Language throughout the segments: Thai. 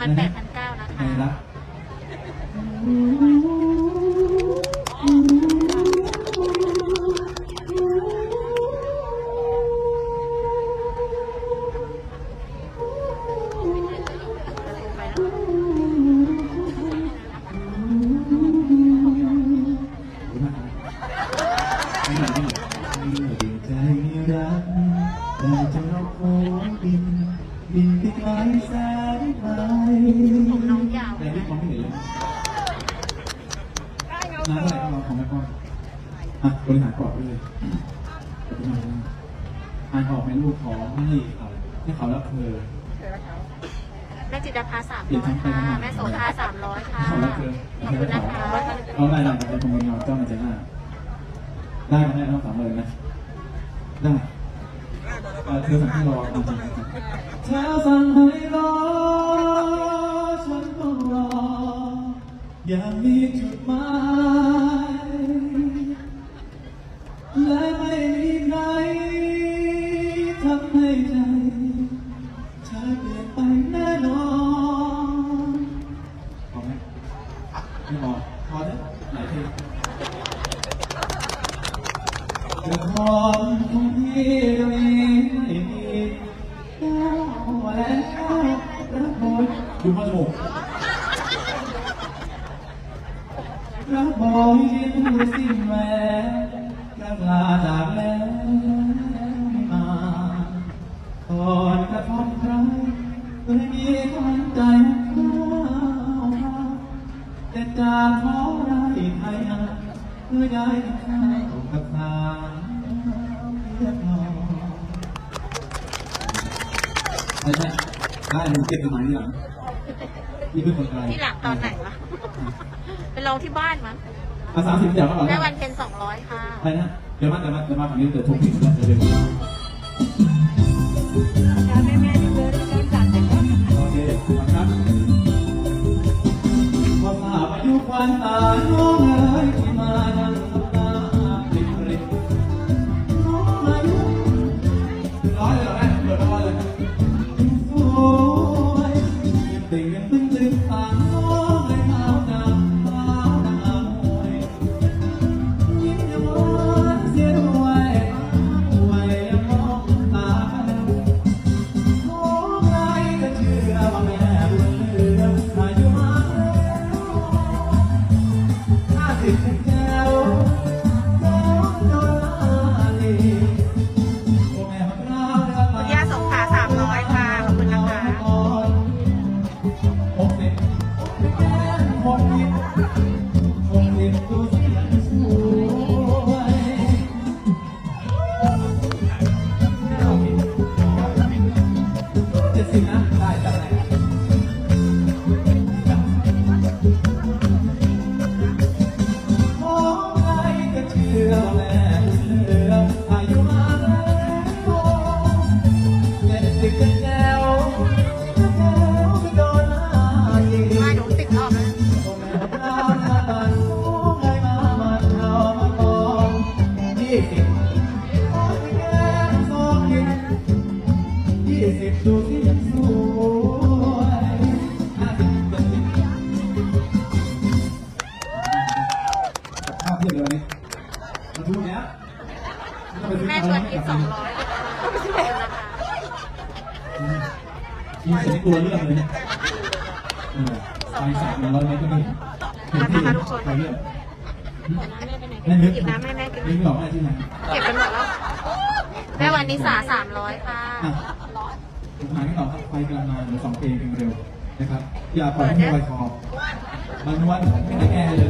มันนะแปฮะดพันเก้านะใครคะ รักไม่หนไม่หนเมื่อเดียวใจรักได้จะนกโค้งบิน บินไปไกลแสน อะบริหารกรอบไปเลยอ่านออกเป็นลูกของให้เขาให้เขาแล้วเธอแม่จิตรภาสามเปลี่ร้ยอนยทั้งไปทั้งค่ะมาแม่โสภาสามร้อยค่ะเขาแล้วเธอขอบคุณนะคะเขาได้ได้แต่ผมมีเงาเจ้าในใจหน้าได้ก็ได้ต้องสามเลยนะได้เอ่อเธอสั่งให้รอจริงๆเธอสั่งให้ ดูมาจมูกรักบอกยิ้มดูสิแหวนกลับลาจากแล้วไม่มาก่อนกระทำใครเคยมีความใจเข้าวแต่จากท้อไรไทยนาเพื่อย้ายข้าวกับทางเรียบร้อยใช่ใช่ได้ผมเก็บประมาณนี้หลัง นี่เป็นคนไทยที่หลังตอนไหนวะ ไปลองที่บ้านมั้งอาสามสิบเดี๋ยวก็ก่อนแม่นะวันเพ็ญสองร้อยค่ะอะไรนะ เดี๋ยวมาเดี๋ยวมาเดี๋ยวมาฝั่งนี้เดี๋ยวทุกทีแล้วจะเดินโอเคครับพอทราบอายุควันตาน้อง ค่ะอะผมหาให้ต่อครับไฟกำลังมาเหลือสองเพลงเพลงเร็วนะครับ อย่าปล่อยให้ไวคอบางนวลไม่ได้แก้เลย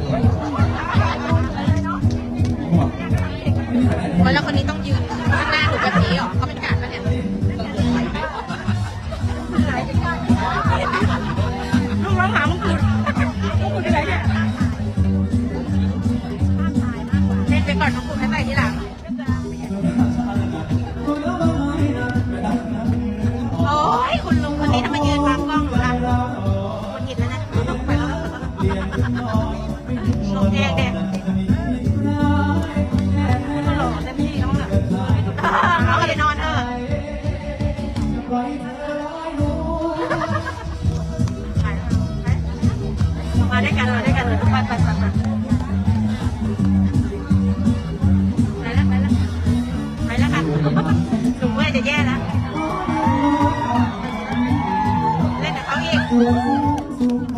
Ooh.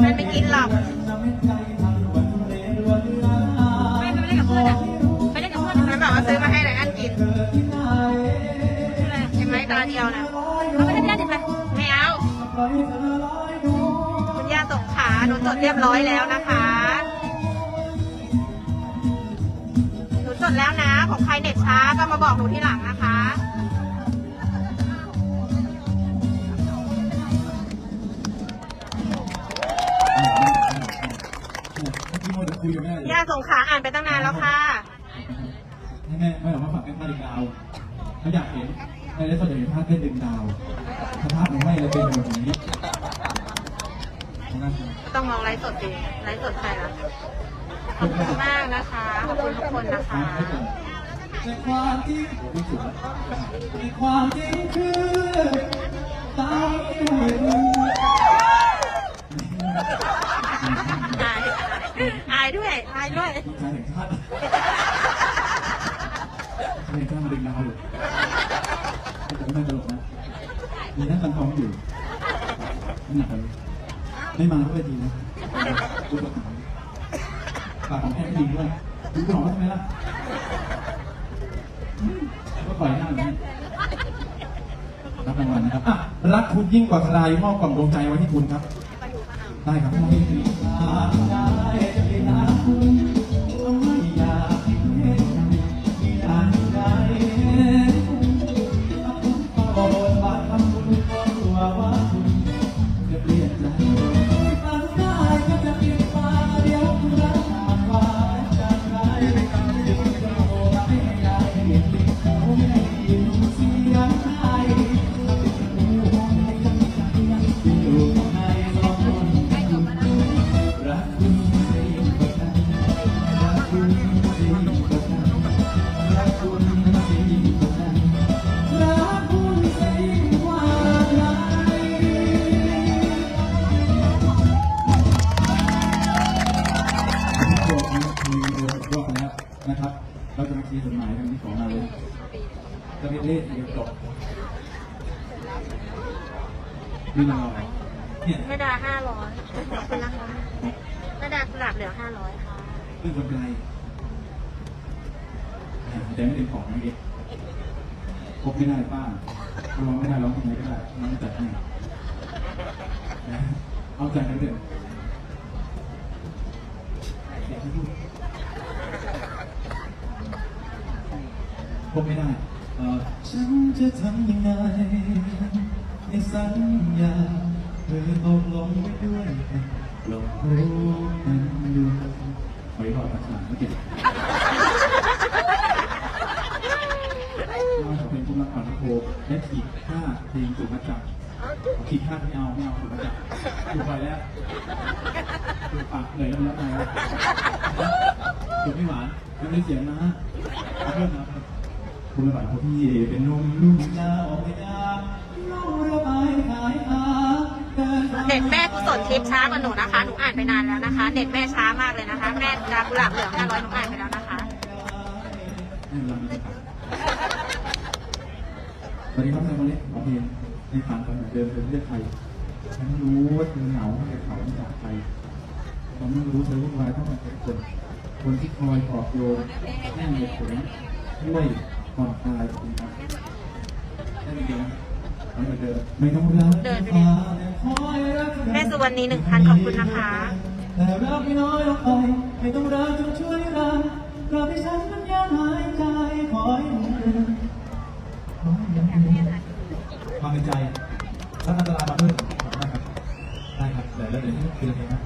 มันไม่กินหรอกไม่ไปเล่นกับเพื่อนอะไปเล่นกับเพื่อนมันบอกว่าซื้อมาให้ไรอันกินเห็นไหมตาเดียวนะเขาไม่ได้เล่นไหมไม่เอาคุณย่าส่งขาหนูจดเรียบร้อยแล้วนะคะหนูจดแล้วนะของใครเน็ตช้าก็มาบอกหนูที่หลังนะ คะย่าส่งขาอ่านไปตั้งนานแล้วค่ะ ให้แม่ไม่หรอกว่าฝากแม่พาดึงดาวเขาอยากเห็นในเรื่องสดเห็นภาพเต้นดึงดาวสภาพมันไม่เลยเป็นแบบนี้น่าจะต้องมองไลฟ์สดดีไลฟ์สดใครล่ะขอบคุณมากนะคะ ขอบคุณทุกคนนะคะแต่ความจริงไม่สุดมีความจริงคือตายไม่รู้อาย อายด้วย อายด้วยใจแห่งชาติใจแห่งชาติมาดึงดาวอยู่แต่ไม่ตลกนะมีนั่งตันทองอยู่หนักเลยไม่มาก็ไปดีนะดูตัวขาวปากของแม่ไม่ดีด้วยดูหนอทำไมล่ะก็ปล่อยหน้าอย่างนี้รับรางวัลนะครับ รักคุณยิ่งกว่าใครมอบกล่องดวงใจไว้ที่คุณครับ ได้ครับ พบไม่ได้ป้าร้องไม่ได้ร้องยังไงก็ได้น้องจัดให้นะเอาใจกันเถอะเด็กไม่พูดพบไม่ได้เออฉันจะทำยังไงในสัญญาเธอตกลงไปด้วยกันลองรู้กันดูไว้รอดภาษาไม่เก่ง ว่าจะเป็นผู้รักษาพระโค และขีดค่าเพลงสุภาจักรขีดค่าไม่เอาไม่เอาสุภาจักรดูไปแล้วดูปากเหนื่อยแล้วมันแล้วไงดูไม่หวานยังไม่ได้เสียงนะขอโทษนะครับคุณระบายเพราะพี่เป็นหนุ่มนุ่มยาวออกไปยาล่องระบายขายอาเดินเด็ดแม่กุศลทิพย์ช้ากว่าหนูนะคะ หนูอ่านไปนานแล้วนะคะ เด็ดแม่ช้ามากเลยนะคะ แม่ดากุหลาบเหลือห้าร้อยหนูอ่านไปแล้วนะคะ ให้เรามีครับสวัสดีครับนายคนนี้ขอเพลงในฝันตอนเดิมเธอเลือกใครฉันรู้ว่าเธอเหงาแต่เขาไม่จากใครฉันรู้เธอวุ่นวายต้องมาเป็นคน คนที่คอยปลอบโยนแน่เหตุผลช่วยผ่อนคลายคุณครับได้ไหมเดียวทำเหมือนเดิมไม่ต้องรักเดินไปเนี่ยแม่สุวรรณี1,000ขอบคุณนะคะแต่รักไม่น้อยลงไปไม่ต้องรักจนช่วยรักกลับให้ฉันมันยังหายใจขอให้มันเดินขอ ในใจท่านอันตรายมาเพิ่มได้ครับได้ครับเดี๋ยวเดี๋ยวเดี๋ยวคืออะไรนะ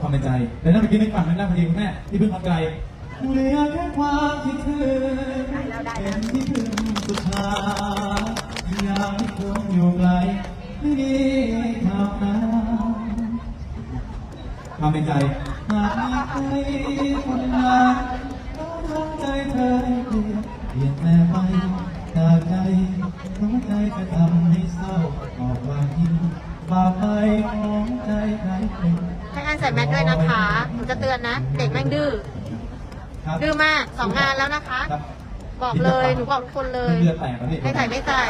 ความในใจแต่นั่นเมื่อกี้ในฝันนั่นนะพอดีคุณแม่ที่เพิ่งทำไกลเหลือแค่ความคิดถึงเป็นที่พึ่งสุดท้ายอยากให้คงอยู่ไกลไม่มีทางนั้นความในใจหากมีใครคนนั้นต้องรักใจเธอเปลี่ยนเปลี่ยนแปลงไปจากใจ หัวใจจะทำให้เศร้าออกวางทิ้งบาปไปของใจใครเป็นให้อันใส่แมสด้วยนะคะหนูจะเตือนนะ เด็กแม่งดื้อ ครับดื้อมากสองงานแล้วนะคะครับบอกเลยหนูบอกทุกคนเลย เลือดแตกแล้วพี่ไม่ใส่ไม่ใส่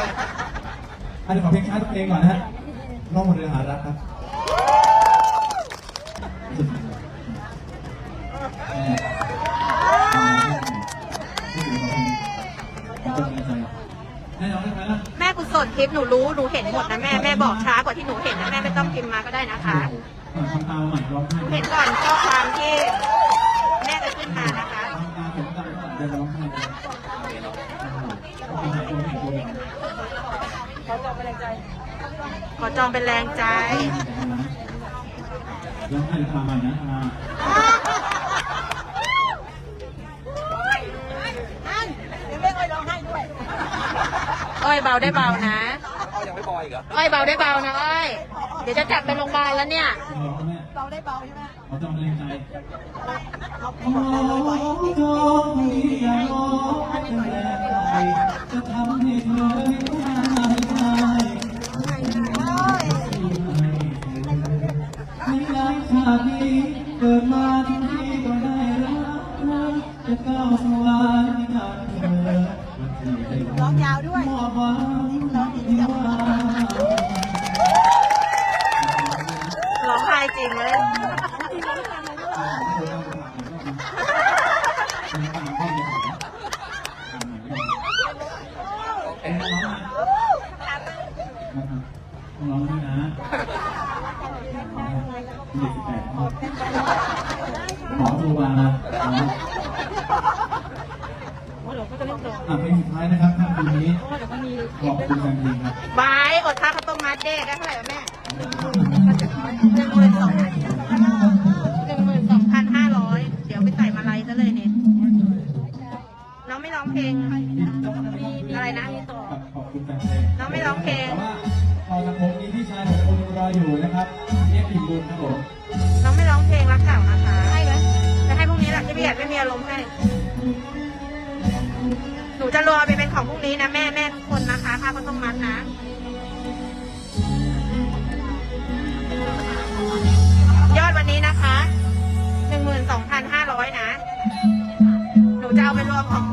อันนี้ขอเพลงช้าสักเพลงก่อนนะฮะน้องมนต์เรือหารักครับแน่นอนได้ไหมล่ะ แม่กุศลคลิปหนูรู้หนูเห็นหมดนะแม่แม่บอกช้ากว่าที่หนูเห็นนะแม่ไม่ต้องพิมพ์มาก็ได้นะคะทำตามใหม่ร้องไห้หนูเห็นก่อนข้อความที่แม่จะขึ้นมานะคะทำตามผมตามก่อนเดี๋ยวร้องไห้เลยโอ้โหโอ้โหโอ้โหขอจองเป็นแรงใจร้องไห้ทำใหม่นะอ่า อ้อย เบาได้เบานะยังไม่พออีกเหรออ้อยเบาได้เบานะอ้อยเดี๋ยวจะจับไปโรงพยาบาลแล้วเนี่ยร้องแม่เบาได้เบาใช่ไหมขอจองเพลงใจ ร้องน้องนี่นะยี่สิบแปดหมอดูมานะอะเพลงสุดท้ายนะครับท่านปีนี้ขอบคุณแฟนเพลงครับบายอดค่าข้าวต้มมัดเด้ได้เท่าไหร่แม่ ร้องเพลง แต่ว่าตอนสังคมมีพี่ชายของคนรออยู่นะครับเรียกพิมพ์บุญครับผมน้องไม่ร้องเพลงรักเก่านะคะให้ไหมจะให้พรุ่งนี้แหละที่พี่อยากไม่มีอารมณ์ให้ หนูจะรอไปเป็นของพรุ่งนี้นะแม่แม่ทุกคนนะคะค่าก็ต้องมัดนะ ยอดวันนี้นะคะหนึ่งหมื่นสองพันห้าร้อยนะ หนูจะเอาไปรวมของ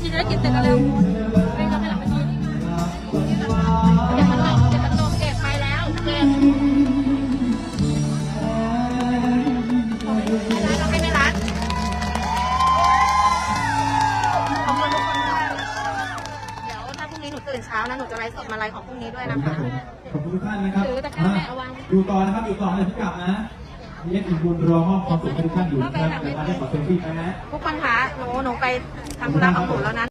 ไม่เราไปหลังเวทีจะได้กินเสร็จกันเร็วไม่เราไปหลังเวทีเก็บมันลงเก็บมันลงเก็บไปแล้วเก็บไม่รัดเราให้ไม่รัดขอบคุณทุกคนมากเดี๋ยวถ้าพรุ่งนี้หนูตื่นเช้านะหนูจะไลฟ์สดมาไลฟ์ของพรุ่งนี้ด้วยนะคะ ขอบคุณทุกท่านนะครับถือตะกร้าแม่เอาวางดูต่อนะครับดูต่อเลยที่กลับนะ เอ็กซ์บุญรอมอบความสุขให้ทุกท่านอยู่นะครับแต่ตอนนี้ขอเซลฟี่ไปนะทุกคนคะหนูหนูไปทำธุระของหนูแล้วนะ